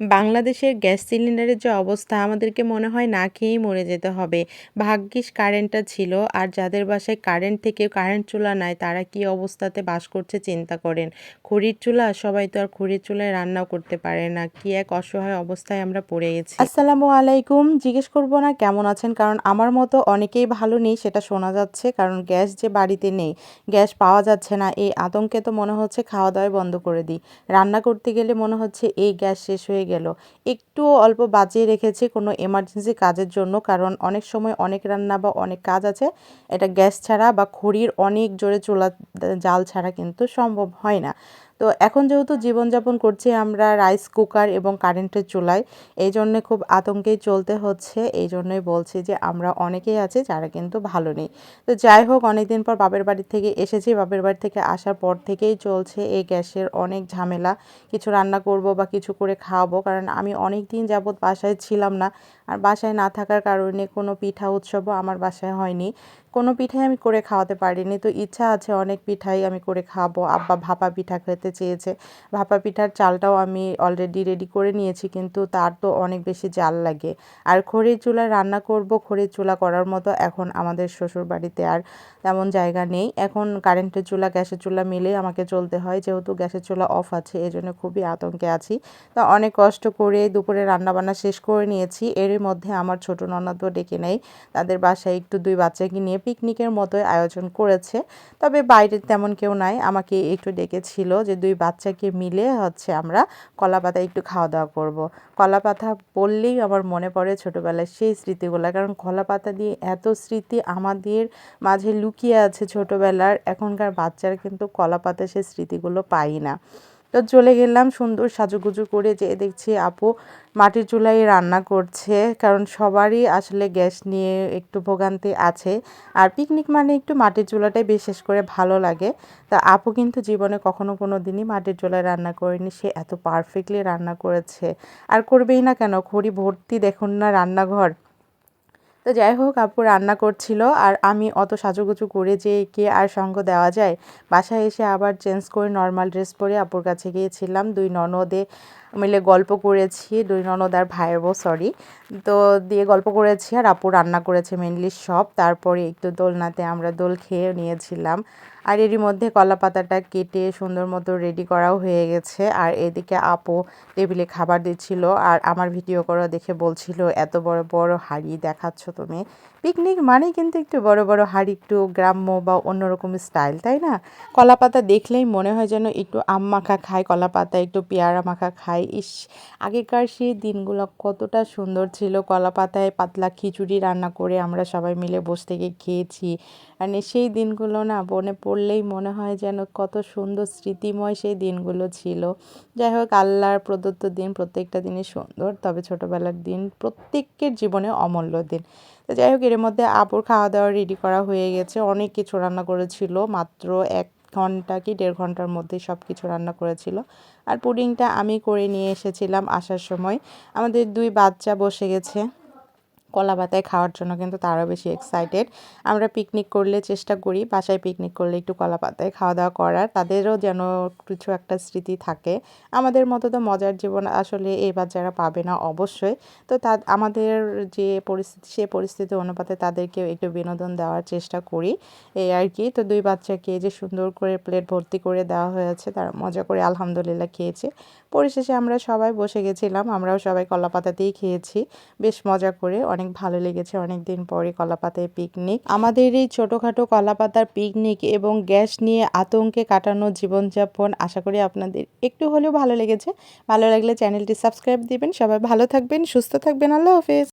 বাংলাদেশের গ্যাস সিলিন্ডারের যে অবস্থা, আমাদেরকে মনে হয় না খেয়েই মরে যেতে হবে। ভাগ্যিস কারেন্টটা ছিল, আর যাদের বাসায় কারেন্ট থেকে কারেন্ট চুলা নাই, তারা কি অবস্থাতে বাস করছে চিন্তা করেন। খড়ির চুলা? সবাই তো আর খড়ির চুলায় রান্নাও করতে পারে না। কি এক অসহায় অবস্থায় আমরা পড়ে গেছি। আসসালামু আলাইকুম। জিজ্ঞেস করব না কেমন আছেন? কারণ আমার মতো অনেকেই ভালো নেই, সেটা শোনা যাচ্ছে। কারণ গ্যাস যে বাড়িতে নেই, গ্যাস পাওয়া যাচ্ছে না। এই আতঙ্কে তো মনে হচ্ছে খাওয়া দাওয়াই বন্ধ করে দিই। রান্না করতে গেলে মনে হচ্ছে এই গ্যাস শেষ হয়ে গেল। একটু অল্প বাজিয়ে রেখেছি কোনো এমার্জেন্সি কাজের জন্য, কারণ অনেক সময় অনেক রান্না বা অনেক কাজ আছে, এটা গ্যাস ছাড়া বা খড়ির অনেক জোরে চুলা, জাল ছাড়া কিন্তু সম্ভব হয় না। তো এখন যেহেতু জীবনযাপন করছি আমরা রাইস কুকার এবং কারেন্টের চুলায়, এই জন্যে খুব আতঙ্কেই চলতে হচ্ছে। এই জন্যই বলছি যে আমরা অনেকেই আছি যারা কিন্তু ভালো নেই। তো যাই হোক, অনেকদিন পর বাপের বাড়ি থেকে এসেছি। বাপের বাড়ি থেকে আসার পর থেকেই চলছে এই গ্যাসের অনেক ঝামেলা। কিছু রান্না করব বা কিছু করে খাওয়াবো, কারণ আমি অনেক দিন যাবৎ বাসায় ছিলাম না। আর বাসায় না থাকার কারণে কোনো পিঠা উৎসবও আমার বাসায় হয়নি। কোনো পিঠাই আমি করে খাওয়াতে পারিনি। তো ইচ্ছা আছে অনেক পিঠাই আমি করে খাব। আব্বা ভাপা পিঠা খেতে চেয়েছে। ভাপা পিঠার চালটাও আমি অলরেডি রেডি করে নিয়েছি, কিন্তু তার তো অনেক বেশি জাল লাগে। আর খড়ির চুলায় রান্না করব, খড়ির চুলা করার মতো এখন আমাদের শ্বশুর বাড়িতে আর তেমন জায়গা নেই। এখন কারেন্টের চুলা, গ্যাসের চুলা মিলে আমাকে চলতে হয়। যেহেতু গ্যাসের চুলা অফ আছে এই জন্য খুবই আতঙ্কে আছি। তো অনেক কষ্ট করে দুপুরে রান্নাবান্না শেষ করে নিয়েছি। এরই মধ্যে আমার ছোট ননদও ডেকে নেই তাদের বাসায় একটু দুই বাচ্চাকে নিয়ে পিকনিকের মতোই আয়োজন করেছে। তবে বাইরে তেমন কেউ নাই। আমাকে একটু ডেকেছিল যে দুই বাচ্চাকে মিলে হচ্ছে আমরা কলা পাতা একটু খাওয়া দাওয়া করব। কলা পাতা বললেই আমার মনে পড়ে ছোটোবেলায় সেই স্মৃতিগুলো। কারণ কলা পাতা দিয়ে এত স্মৃতি আমাদের মাঝে লুকিয়ে আছে ছোটোবেলার। এখনকার বাচ্চারা কিন্তু কলা পাতা সেই স্মৃতিগুলো পাই না। তো চলে গেলাম সুন্দর সাজুগুজু করে যেয়ে দেখছি আপু মাটির চুলায় রান্না করছে, কারণ সবারই আসলে গ্যাস নিয়ে একটু ভোগান্তি আছে। আর পিকনিক মানে একটু মাটির চুলাটাই বিশেষ করে ভালো লাগে। তা আপু কিন্তু জীবনে কখনো কোনো দিনই মাটির চুলায় রান্না করেনি, সে এত পারফেক্টলি রান্না করেছে। আর করবেই না কেন? খড়ি ভর্তি দেখুন না রান্নাঘর। তো যাই হোক, আপু রান্না করছিল আর আমি অত সাজুগুজু করে যে কে আর সঙ্গ দেওয়া যায়, বাসায় এসে আবার চেঞ্জ করে নর্মাল ড্রেস পরে আপুর কাছে গিয়েছিলাম। দুই ননদে মিলে গল্প করেছি, দুই ননদ আর ভাইয়ের বউ সরি তো দিয়ে গল্প করেছি আর আপু রান্না করেছে মেনলি সব। তারপরে একটু দোলনাতে আমরা দোল খেয়ে নিয়েছিলাম। আর এরই মধ্যে কলা পাতাটা কেটে সুন্দর মতো রেডি করাও হয়ে গেছে। আর এদিকে আপু টেবিলে খাবার দিচ্ছিল। আর আমার ভিডিও করা দেখে বলছিল, এত বড় বড় হাড়ি দেখাচ্ছ তুমি। পিকনিক মানে কিন্তু একটু বড় বড় হাড়ি, একটু গ্রাম্য বা অন্যরকম স্টাইল তাই না? কলা পাতা দেখলেই মনে হয় যেন একটু আম মাখা খায় কলা পাতা একটু পেয়ারা মাখা খায়। ইস, আগেকার সেই দিনগুলো কতটা সুন্দর ছিল। কলা পাতায় পাতলা খিচুড়ি রান্না করে আমরা সবাই মিলে বসে থেকে খেয়েছি। মানে সেই দিনগুলো না মনে পড়লেই মনে হয় যেন কত সুন্দর স্মৃতিময় সেই দিনগুলো ছিল। যাই হোক, আল্লাহর প্রদত্ত দিন প্রত্যেকটা দিনই সুন্দর, তবে ছোটোবেলার দিন প্রত্যেকের জীবনে অমূল্য দিন। তো যাই হোক, এর মধ্যে আপুর খাওয়া দাওয়া রেডি করা হয়ে গেছে। অনেক কিছু রান্না করেছিল, মাত্র এক ঘণ্টা কি দেড় ঘণ্টার মধ্যে সব কিছু রান্না করেছিল। আর পুডিংটা আমি করে নিয়ে এসেছিলাম আসার সময়। আমাদের দুই বাচ্চা বসে গেছে। কলা পাতায় খাওয়ার জন্য কিন্তু তারও বেশি এক্সাইটেড আমরা পিকনিক করলে চেষ্টা করি, বাসায় পিকনিক করলে একটু কলা পাতায় খাওয়া দাওয়া করার। তাদেরও যেন কিছু একটা স্মৃতি থাকে। আমাদের মতো তো মজার জীবন আসলে এই বাচ্চারা পাবে না অবশ্যই। তো তা, আমাদের যে পরিস্থিতি, সে পরিস্থিতি অনুপাতে তাদেরকেও একটু বিনোদন দেওয়ার চেষ্টা করি। এই আর কি। তো দুই বাচ্চাকে যে সুন্দর করে প্লেট ভর্তি করে দেওয়া হয়েছে, তারা মজা করে আলহামদুলিল্লাহ খেয়েছে। পরিশেষে আমরা সবাই বসে গেছিলাম, আমরাও সবাই কলা পাতাতেই খেয়েছি। বেশ মজা করে অনেক ভালো লেগেছে অনেক দিন পরে কলাপাতায় পিকনিক আমাদের এই ছোটোখাটো কলাপাতার পিকনিক এবং গ্যাস নিয়ে আতঙ্কে কাটানো জীবনযাপন আশা করি আপনাদের একটু হলেও ভালো লেগেছে। ভালো লাগলে চ্যানেলটি সাবস্ক্রাইব দিবেন। সবাই ভালো থাকবেন, সুস্থ থাকবেন। আল্লাহ হাফেজ।